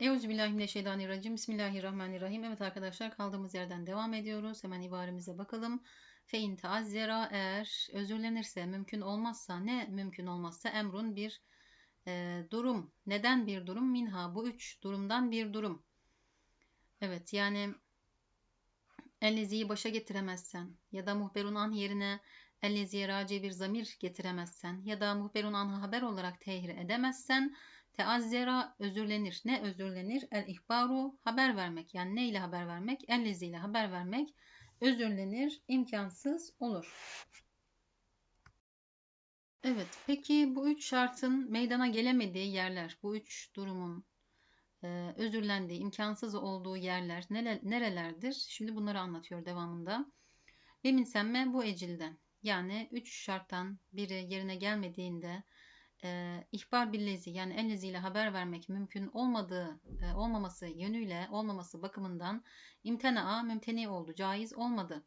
Euzubillahimineşşeytanirracim. Bismillahirrahmanirrahim. Evet arkadaşlar kaldığımız yerden devam ediyoruz. Hemen ibaremize bakalım. Fe in taazzera eğer özürlenirse, mümkün olmazsa, ne mümkün olmazsa emrun bir e, durum. Neden bir durum? Minha bu üç durumdan bir durum. Evet yani elleziyi başa getiremezsen ya da muhberun an yerine elleziye raci bir zamir getiremezsen ya da muhberun anha haber olarak tehir edemezsen Teazzera özürlenir. Ne özürlenir? El ihbaru haber vermek. Yani ne ile haber vermek? Ellezi ile haber vermek özürlenir, imkansız olur. Evet, peki bu üç şartın meydana gelemediği yerler, bu üç durumun e, özürlendiği, imkansız olduğu yerler nerelerdir? Şimdi bunları anlatıyor devamında. Ve minsemme bu ecilden. Yani üç şarttan biri yerine gelmediğinde e, ihbar billezi yani ellezi ile haber vermek mümkün olmadığı e, olmaması yönüyle olmaması bakımından imtenaa mümteni oldu. Caiz olmadı.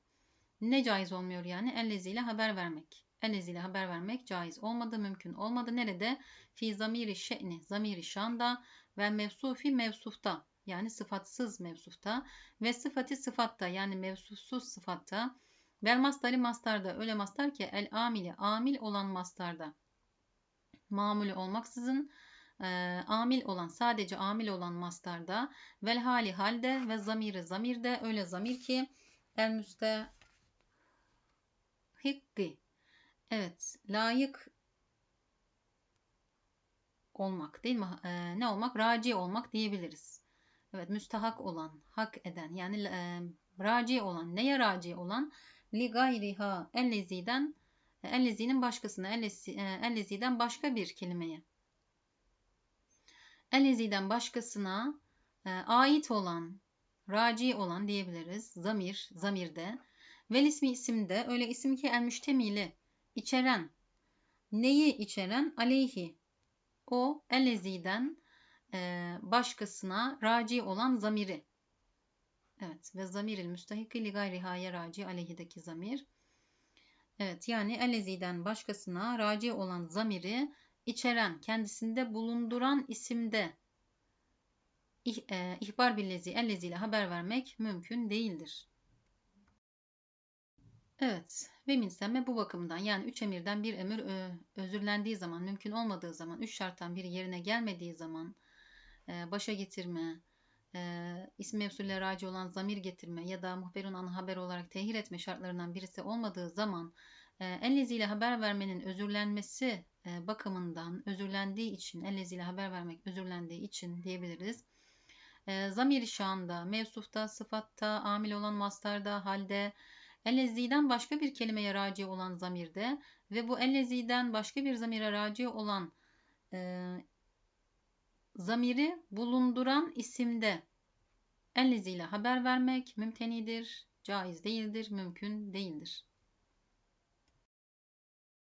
Ne caiz olmuyor yani? Ellezi ile haber vermek. Ellezi ile haber vermek caiz olmadı, mümkün olmadı. Nerede? Fi zamiri şe'ni, zamiri şanda ve mevsufi mevsufta yani sıfatsız mevsufta ve sıfati sıfatta yani mevsufsuz sıfatta vel mastari mastarda öyle mastar ki el amili amil olan mastarda mamulü olmaksızın e, amil olan sadece amil olan mastarda vel hali halde ve zamiri zamirde öyle zamir ki el müste hikki evet layık olmak değil mi? E, ne olmak? Raci olmak diyebiliriz. Evet müstahak olan, hak eden yani e, raci olan, neye raci olan? Li gayriha elleziden Ellezinin başkasına, elleziden başka bir kelimeye. Elleziden başkasına e, ait olan, raci olan diyebiliriz. Zamir, zamirde. Vel ismi isimde öyle isim ki el müştemili, içeren. Neyi içeren? Aleyhi. O elleziden e, başkasına raci olan zamiri. Evet ve zamiril müstahiki li gayrihaya raci aleyhideki zamir. Evet yani eleziden başkasına raci olan zamiri içeren, kendisinde bulunduran isimde e, ihbar billezi ellezi ile haber vermek mümkün değildir. Evet ve minsemme bu bakımdan yani üç emirden bir emir özürlendiği zaman, mümkün olmadığı zaman, üç şarttan biri yerine gelmediği zaman e, başa getirme, e, isim mevsulle raci olan zamir getirme ya da muhberun ana haber olarak tehir etme şartlarından birisi olmadığı zaman e, ellezi ile haber vermenin özürlenmesi e, bakımından özürlendiği için ellezi ile haber vermek özürlendiği için diyebiliriz. E, zamir şanda, mevsufta, sıfatta, amil olan mastarda, halde, elleziden başka bir kelimeye raci olan zamirde ve bu elleziden başka bir zamire raci olan e, zamiri bulunduran isimde ellezi ile haber vermek mümtenidir, caiz değildir, mümkün değildir.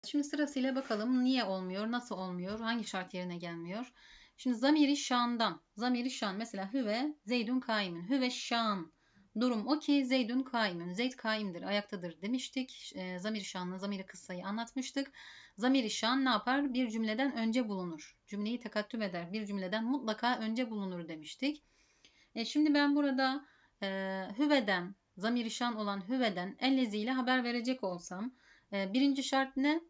Şimdi sırasıyla bakalım niye olmuyor, nasıl olmuyor, hangi şart yerine gelmiyor. Şimdi zamiri şandan, zamiri şan mesela hüve zeydun kaimin, hüve şan. Durum o ki zeydun kaimin, zeyd kaimdir, ayaktadır demiştik. E, zamiri şanla zamiri kıssayı anlatmıştık. Zamiri şan ne yapar? Bir cümleden önce bulunur. Cümleyi tekattüm eder. Bir cümleden mutlaka önce bulunur demiştik. E, şimdi ben burada e, hüveden, zamiri şan olan hüveden ellezi ile haber verecek olsam e, birinci şart ne?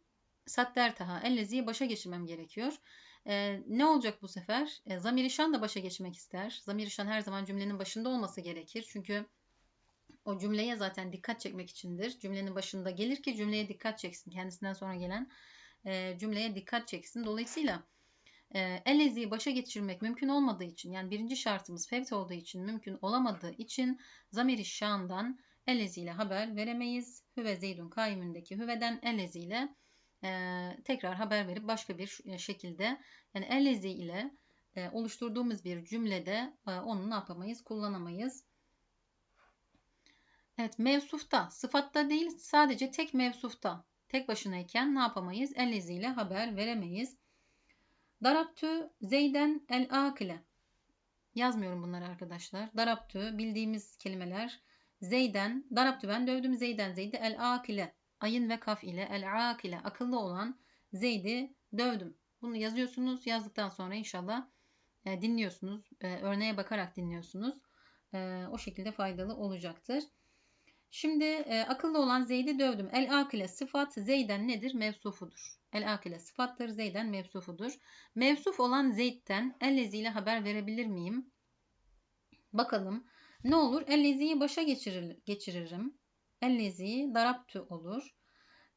Sattertaha elleziyi başa geçirmem gerekiyor. E, ne olacak bu sefer? E, zamir şan da başa geçmek ister. Zamir şan her zaman cümlenin başında olması gerekir. Çünkü o cümleye zaten dikkat çekmek içindir. Cümlenin başında gelir ki cümleye dikkat çeksin. Kendisinden sonra gelen e, cümleye dikkat çeksin. Dolayısıyla e, eleziyi başa geçirmek mümkün olmadığı için yani birinci şartımız fevt olduğu için mümkün olamadığı için zamir-i şandan elezi ile haber veremeyiz. Hüve zeydun kaimündeki hüveden elezi ile tekrar haber verip başka bir e, şekilde yani ellezi ile e, oluşturduğumuz bir cümlede e, onu ne yapamayız? Kullanamayız. Evet mevsufta, sıfatta değil sadece tek mevsufta tek başınayken ne yapamayız? Ellezi ile haber veremeyiz. Daraptü zeyden el akile. Yazmıyorum bunları arkadaşlar. Daraptü bildiğimiz kelimeler. Zeyden, daraptü ben dövdüm zeyden zeydi el akile ayın ve kaf ile el ak ile akıllı olan Zeyd'i dövdüm. Bunu yazıyorsunuz. Yazdıktan sonra inşallah e, dinliyorsunuz. E, örneğe bakarak dinliyorsunuz. E, o şekilde faydalı olacaktır. Şimdi e, akıllı olan Zeyd'i dövdüm. El akile sıfat Zeyden nedir? Mevsufudur. El akile sıfattır. Zeyden mevsufudur. Mevsuf olan Zeyd'den ellezi ile haber verebilir miyim? Bakalım. Ne olur? Elleziyi başa geçirir, geçiririm. Ellezi daraptü olur.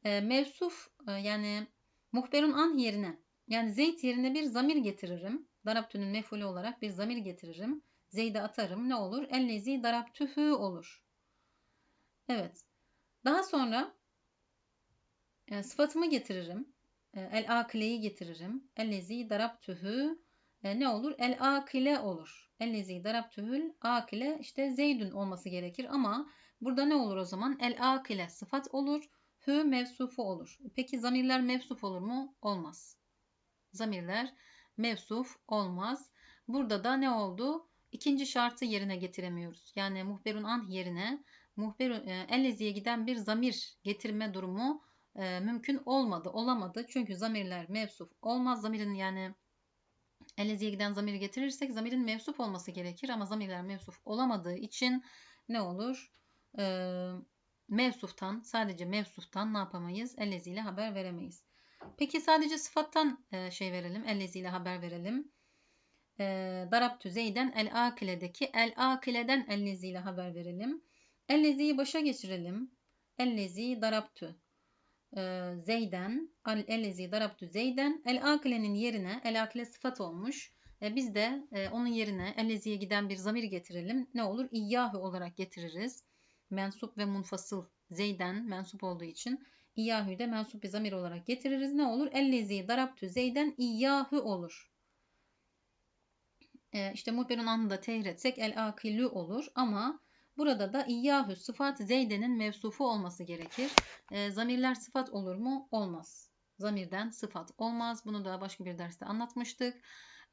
E, mevsuf e, yani muhberun an yerine yani Zeyd yerine bir zamir getiririm. Daraptü'nün mefulü olarak bir zamir getiririm. Zeyd'e atarım. Ne olur? Ellezi daraptühü olur. Evet. Daha sonra e, sıfatımı getiririm. E, el akileyi getiririm. Ellezi daraptühü e, ne olur? El akile olur. Ellezi daraptühül akile işte zeydün olması gerekir ama burada ne olur o zaman? El akile sıfat olur. Hü mevsufu olur. Peki zamirler mevsuf olur mu? Olmaz. Zamirler mevsuf olmaz. Burada da ne oldu? İkinci şartı yerine getiremiyoruz. Yani muhberun an yerine muhberun e, elleziye giden bir zamir getirme durumu e, mümkün olmadı, olamadı. Çünkü zamirler mevsuf olmaz. Zamirin yani elleziye giden zamiri getirirsek zamirin mevsuf olması gerekir ama zamirler mevsuf olamadığı için ne olur? Ee, mevsuftan, sadece mevsuftan ne yapamayız? Ellezi ile haber veremeyiz. Peki sadece sıfattan e, şey verelim, ellezi ile haber verelim. E, Darabtü Zeyden el akiledeki el akileden ellezi ile haber verelim. Elleziyi başa geçirelim. Ellezi darabtü e, Zeyden, ellezi darabtü Zeyden, el akilenin yerine el akile sıfat olmuş. E, biz de e, onun yerine elleziye giden bir zamir getirelim. Ne olur? İyyahü olarak getiririz. Mensup ve munfasıl Zeyden mensup olduğu için İyyahü de mensup bir zamir olarak getiririz. Ne olur? Ellezi darabtü Zeyden İyyahü olur. E, işte muhberun anında tehretsek el akilü olur ama Burada da İyyahü sıfat Zeyde'nin mevsufu olması gerekir. E, zamirler sıfat olur mu? Olmaz. Zamirden sıfat olmaz. Bunu da başka bir derste anlatmıştık.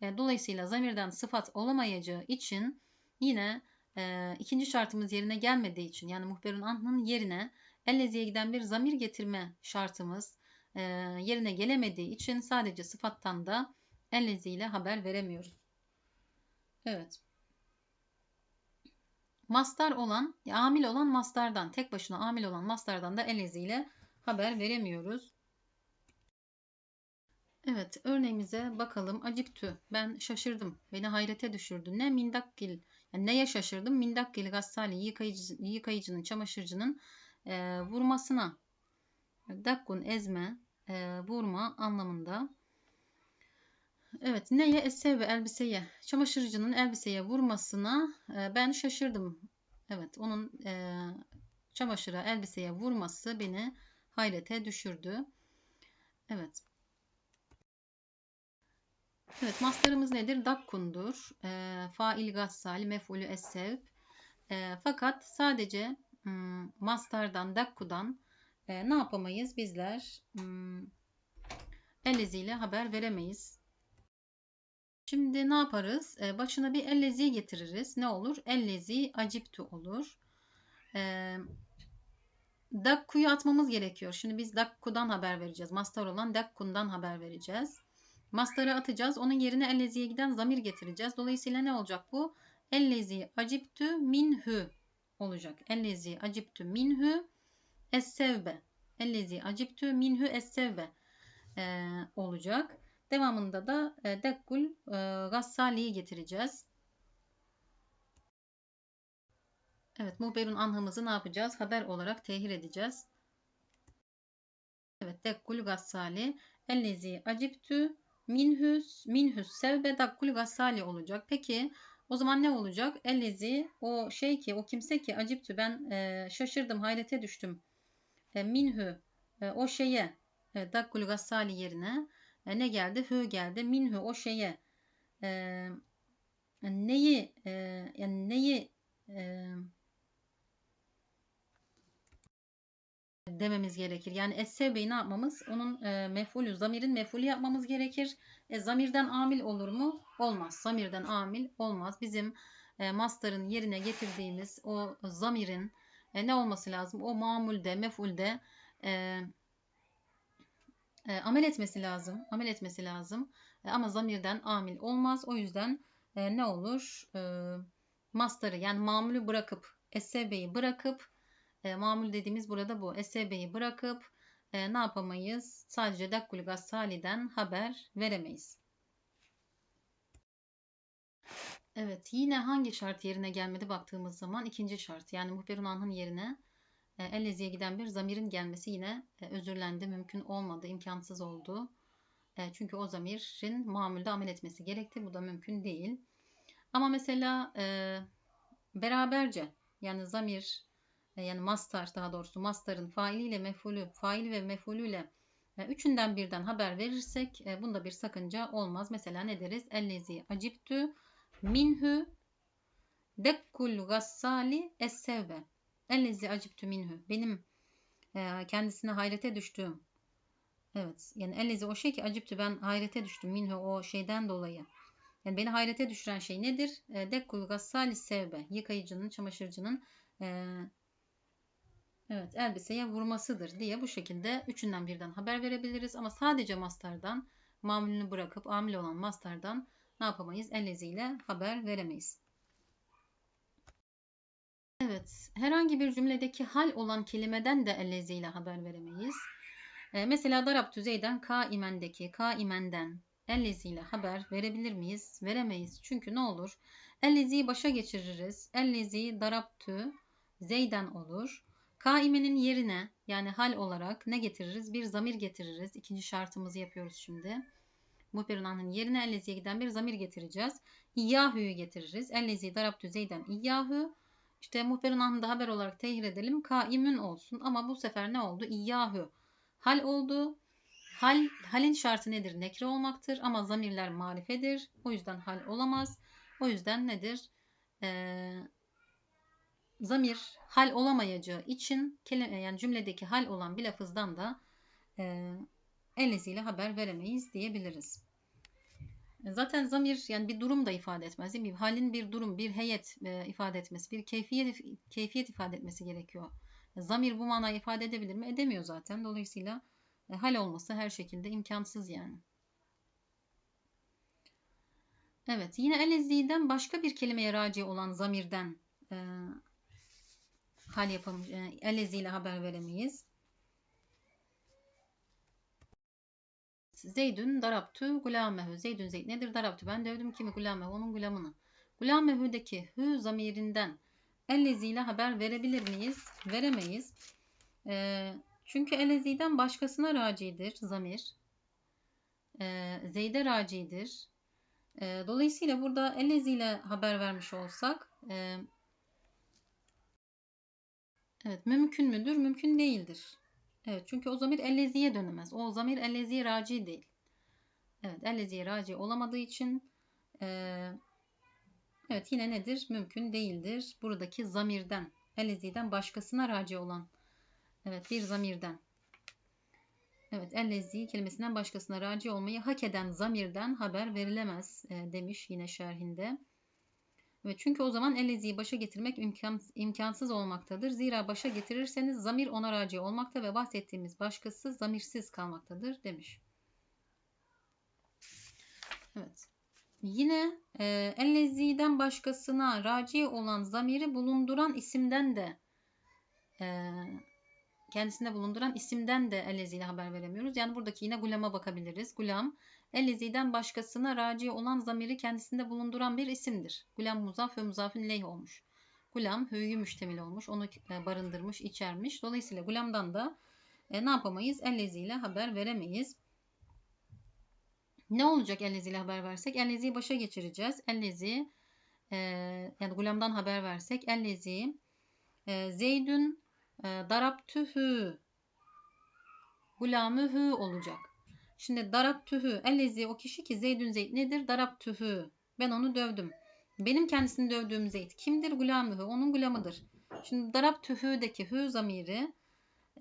E, dolayısıyla zamirden sıfat olamayacağı için yine e, ikinci şartımız yerine gelmediği için yani muhberun anının yerine elleziye giden bir zamir getirme şartımız e, yerine gelemediği için sadece sıfattan da ellezi ile haber veremiyoruz. Evet. Mastar olan, amil olan mastardan, tek başına amil olan mastardan da elezi ile haber veremiyoruz. Evet, örneğimize bakalım. Aciptü. Ben şaşırdım. Beni hayrete düşürdü. Ne mindakkil. Yani neye şaşırdım? Mindakkil gassali yıkayıcı, yıkayıcının, çamaşırcının e, vurmasına. Dakkun ezme, e, vurma anlamında. Evet, neye? Esev ve elbiseye. Çamaşırcının elbiseye vurmasına e, ben şaşırdım. Evet, onun e, çamaşıra, elbiseye vurması beni hayrete düşürdü. Evet. Evet, mastarımız nedir? Dakkundur. E, fail gassal, mef'ulü essev. E, fakat sadece hmm, mastardan, dakkudan e, ne yapamayız? Bizler hmm, eliziyle haber veremeyiz. Şimdi ne yaparız? Ee, başına bir ellezi getiririz. Ne olur? Ellezi aciptu olur. Ee, dakkuyu atmamız gerekiyor. Şimdi biz dakkudan haber vereceğiz. Mastar olan dakkundan haber vereceğiz. Mastarı atacağız. Onun yerine elleziye giden zamir getireceğiz. Dolayısıyla ne olacak bu? Ellezi aciptü minhü olacak. Ellezi aciptü minhü essevbe. Ellezi aciptü minhü essevbe ee, olacak. Devamında da e, Dekkul e, Gassali'yi getireceğiz. Evet, muhberun anhamızı ne yapacağız? Haber olarak tehir edeceğiz. Evet, Dekkul Gassali. Ellezi aciptü minhüs minhüs sevbe dakkul gassali olacak. Peki o zaman ne olacak? Ellezi o şey ki o kimse ki aciptü ben e, şaşırdım hayrete düştüm. E, minhü e, o şeye e, dakkul gassali yerine e, ne geldi? Hü geldi. Minhü o şeye e, neyi e, yani neyi e, dememiz gerekir. Yani es-sevbeyi ne yapmamız? Onun e, mef'ulü, zamirin mef'ulü yapmamız gerekir. E, zamirden amil olur mu? Olmaz. Zamirden amil olmaz. Bizim e, master'ın yerine getirdiğimiz o zamirin e, ne olması lazım? O mamulde, mef'ulde e, e, amel etmesi lazım. Amel etmesi lazım. E, ama zamirden amil olmaz. O yüzden e, ne olur? E, mastarı yani mamülü bırakıp SB'yi bırakıp e, mamul dediğimiz burada bu. SB'yi bırakıp e, ne yapamayız? Sadece Dakkul Gassali'den haber veremeyiz. Evet yine hangi şart yerine gelmedi baktığımız zaman ikinci şart yani muhberun anhın yerine e, elleziye giden bir zamirin gelmesi yine e, özürlendi, mümkün olmadı, imkansız oldu. E, çünkü o zamirin mamulde amel etmesi gerekti. Bu da mümkün değil. Ama mesela e, beraberce yani zamir e, yani mastar daha doğrusu mastarın failiyle mefulü, fail ve mefulüyle e, üçünden birden haber verirsek e, bunda bir sakınca olmaz. Mesela ne deriz? Ellezi aciptü minhu dekkul gassali essevbe. Ellezi aciptü minhu. Benim e, kendisine hayrete düştüğüm Evet. Yani ellezi o şey ki aciptü ben hayrete düştüm minhu o şeyden dolayı. Yani beni hayrete düşüren şey nedir? E, dekkul gassali sevbe. Yıkayıcının, çamaşırcının e, evet elbiseye vurmasıdır diye bu şekilde üçünden birden haber verebiliriz. Ama sadece mastardan mamulünü bırakıp amil olan mastardan ne yapamayız? Ellezi ile haber veremeyiz. Evet. Herhangi bir cümledeki hal olan kelimeden de ellezi ile haber veremeyiz. Ee, mesela darabtü zeyden kaimendeki kaimenden ellezi ile haber verebilir miyiz? Veremeyiz. Çünkü ne olur? Ellezi'yi başa geçiririz. Ellezi darabtü zeyden olur. Kaimenin yerine yani hal olarak ne getiririz? Bir zamir getiririz. İkinci şartımızı yapıyoruz şimdi. Muhbirun yerine elleziye giden bir zamir getireceğiz. İyyahü'yü getiririz. Ellezi darabtü zeyden iyyahü. İşte muhbirun anında haber olarak tehir edelim. Kaimün olsun. Ama bu sefer ne oldu? İyyahü. Hal oldu. Hal, halin şartı nedir? Nekre olmaktır ama zamirler marifedir. O yüzden hal olamaz. O yüzden nedir? Ee, zamir hal olamayacağı için kelime, yani cümledeki hal olan bir lafızdan da e, ellesiyle haber veremeyiz diyebiliriz. Zaten zamir yani bir durum da ifade etmez değil mi? Halin bir durum, bir heyet e, ifade etmesi, bir keyfiyet, keyfiyet ifade etmesi gerekiyor. Zamir bu manayı ifade edebilir mi? Edemiyor zaten. Dolayısıyla e, hal olması her şekilde imkansız yani. Evet yine eleziden başka bir kelimeye raci olan zamirden e, hal yapalım. E, elezi ile haber veremeyiz. Zeydün daraptü gulamehu. Zeydün Zeyd nedir? Daraptü. Ben dövdüm kimi? Gulamehu. Onun gulamını. Gulamehu'daki hü zamirinden ellezi ile haber verebilir miyiz? Veremeyiz. E, çünkü eleziden başkasına racidir zamir. E, Zeyd'e racidir. E, dolayısıyla burada ellezi ile haber vermiş olsak e, evet mümkün müdür? Mümkün değildir. Evet çünkü o zamir elleziye dönemez. O zamir elleziye raci değil. Evet elleziye raci olamadığı için e, evet yine nedir? Mümkün değildir. Buradaki zamirden elleziden başkasına raci olan evet bir zamirden Evet ellezi kelimesinden başkasına raci olmayı hak eden zamirden haber verilemez e, demiş yine şerhinde. Evet, çünkü o zaman elleziyi başa getirmek imkan, imkansız olmaktadır. Zira başa getirirseniz zamir ona raci olmakta ve bahsettiğimiz başkası zamirsiz kalmaktadır demiş. Evet. Yine e, elleziden başkasına raci olan zamiri bulunduran isimden de e, kendisinde bulunduran isimden de ellezi ile haber veremiyoruz. Yani buradaki yine gulama bakabiliriz. Gulam Elleziden başkasına raci olan zamiri kendisinde bulunduran bir isimdir. Gulam muzaf ve muzafın leyh olmuş. Gulam hüyü müştemil olmuş. Onu e, barındırmış, içermiş. Dolayısıyla gulamdan da e, ne yapamayız? Ellezi ile haber veremeyiz. Ne olacak ellezi ile haber versek? Elleziyi başa geçireceğiz. Ellezi e, yani gulamdan haber versek ellezi e, Zeydün e, daraptühü gulamühü olacak. Şimdi darap tühü. Ellezi o kişi ki Zeydün Zeyd nedir? Darap tühü. Ben onu dövdüm. Benim kendisini dövdüğüm Zeyd kimdir? Gulamühü. Onun gulamıdır. Şimdi darap tühü'deki hü zamiri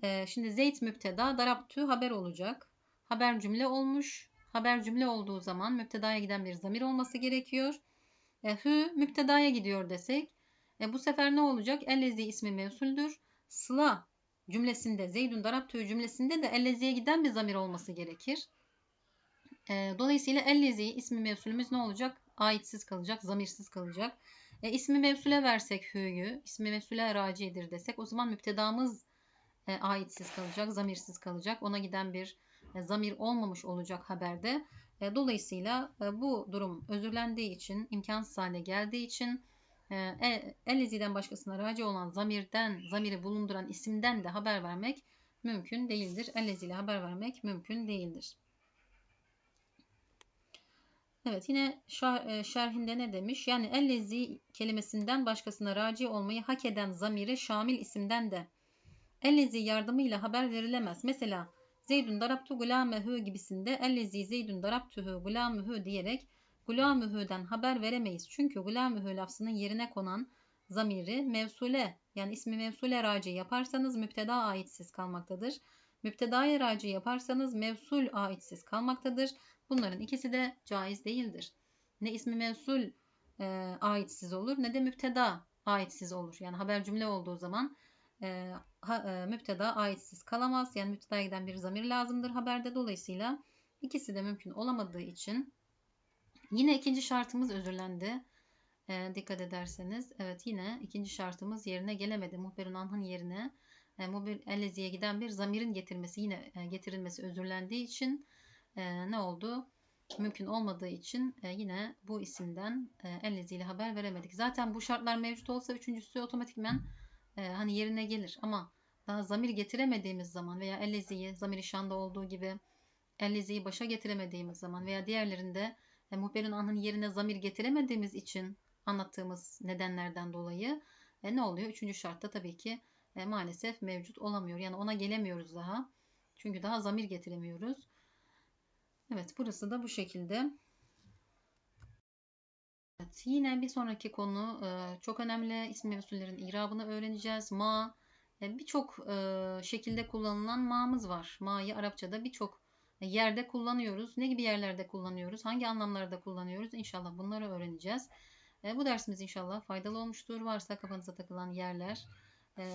e, şimdi Zeyd müpteda darap tü haber olacak. Haber cümle olmuş. Haber cümle olduğu zaman müptedaya giden bir zamir olması gerekiyor. E, hü müptedaya gidiyor desek e, bu sefer ne olacak? Ellezi ismi mevsuldür. Sıla cümlesinde Zeydun daraptüğü cümlesinde de elleziye giden bir zamir olması gerekir. E, dolayısıyla ellezi ismi mevsulümüz ne olacak? Aitsiz kalacak, zamirsiz kalacak. E, ismi mevsule versek hü'yü, ismi mevsule racidir desek o zaman müptedamız e, aitsiz kalacak, zamirsiz kalacak. Ona giden bir e, zamir olmamış olacak haberde. E, dolayısıyla e, bu durum özürlendiği için, imkansız hale geldiği için e, elleziden başkasına raci olan zamirden, zamiri bulunduran isimden de haber vermek mümkün değildir. Ellezi ile haber vermek mümkün değildir. Evet yine şerhinde ne demiş? Yani ellezi kelimesinden başkasına raci olmayı hak eden zamiri şamil isimden de ellezi yardımıyla haber verilemez. Mesela Zeydun darabtu gulamehu gibisinde ellezi zeydun darabtuhu gulamehu diyerek gulamühü'den haber veremeyiz. Çünkü gulamühü lafzının yerine konan zamiri mevsule yani ismi mevsule raci yaparsanız müpteda aitsiz kalmaktadır. Müptedaya raci yaparsanız mevsul aitsiz kalmaktadır. Bunların ikisi de caiz değildir. Ne ismi mevsul e, aitsiz olur ne de müpteda aitsiz olur. Yani haber cümle olduğu zaman e, ha, e, müpteda aitsiz kalamaz. Yani müptedaya giden bir zamir lazımdır haberde. Dolayısıyla ikisi de mümkün olamadığı için yine ikinci şartımız özürlendi. E, dikkat ederseniz evet yine ikinci şartımız yerine gelemedi. Muhberun anhın yerine e, muhbir elleziye giden bir zamirin getirmesi yine e, getirilmesi özürlendiği için e, ne oldu? Mümkün olmadığı için e, yine bu isimden e, ellezi ile haber veremedik. Zaten bu şartlar mevcut olsa üçüncüsü otomatikmen e, hani yerine gelir ama daha zamir getiremediğimiz zaman veya elleziyi zamir şanda olduğu gibi elleziyi başa getiremediğimiz zaman veya diğerlerinde muhberin anın yerine zamir getiremediğimiz için anlattığımız nedenlerden dolayı e, ne oluyor? Üçüncü şartta tabii ki e, maalesef mevcut olamıyor. Yani ona gelemiyoruz daha. Çünkü daha zamir getiremiyoruz. Evet burası da bu şekilde. Evet, yine bir sonraki konu e, çok önemli. İsmi usullerin irabını öğreneceğiz. Ma e, birçok e, şekilde kullanılan ma'mız var. Ma'yı Arapçada birçok yerde kullanıyoruz. Ne gibi yerlerde kullanıyoruz? Hangi anlamlarda kullanıyoruz? İnşallah bunları öğreneceğiz. Bu dersimiz inşallah faydalı olmuştur. Varsa kafanıza takılan yerler,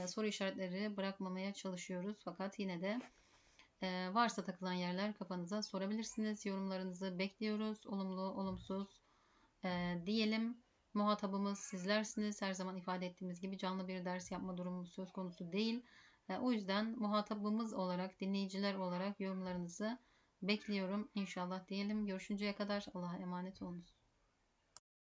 soru işaretleri bırakmamaya çalışıyoruz. Fakat yine de varsa takılan yerler kafanıza sorabilirsiniz. Yorumlarınızı bekliyoruz. Olumlu, olumsuz diyelim. Muhatabımız sizlersiniz. Her zaman ifade ettiğimiz gibi canlı bir ders yapma durumu söz konusu değil. O yüzden muhatabımız olarak, dinleyiciler olarak yorumlarınızı bekliyorum. İnşallah diyelim. Görüşünceye kadar Allah'a emanet olunuz.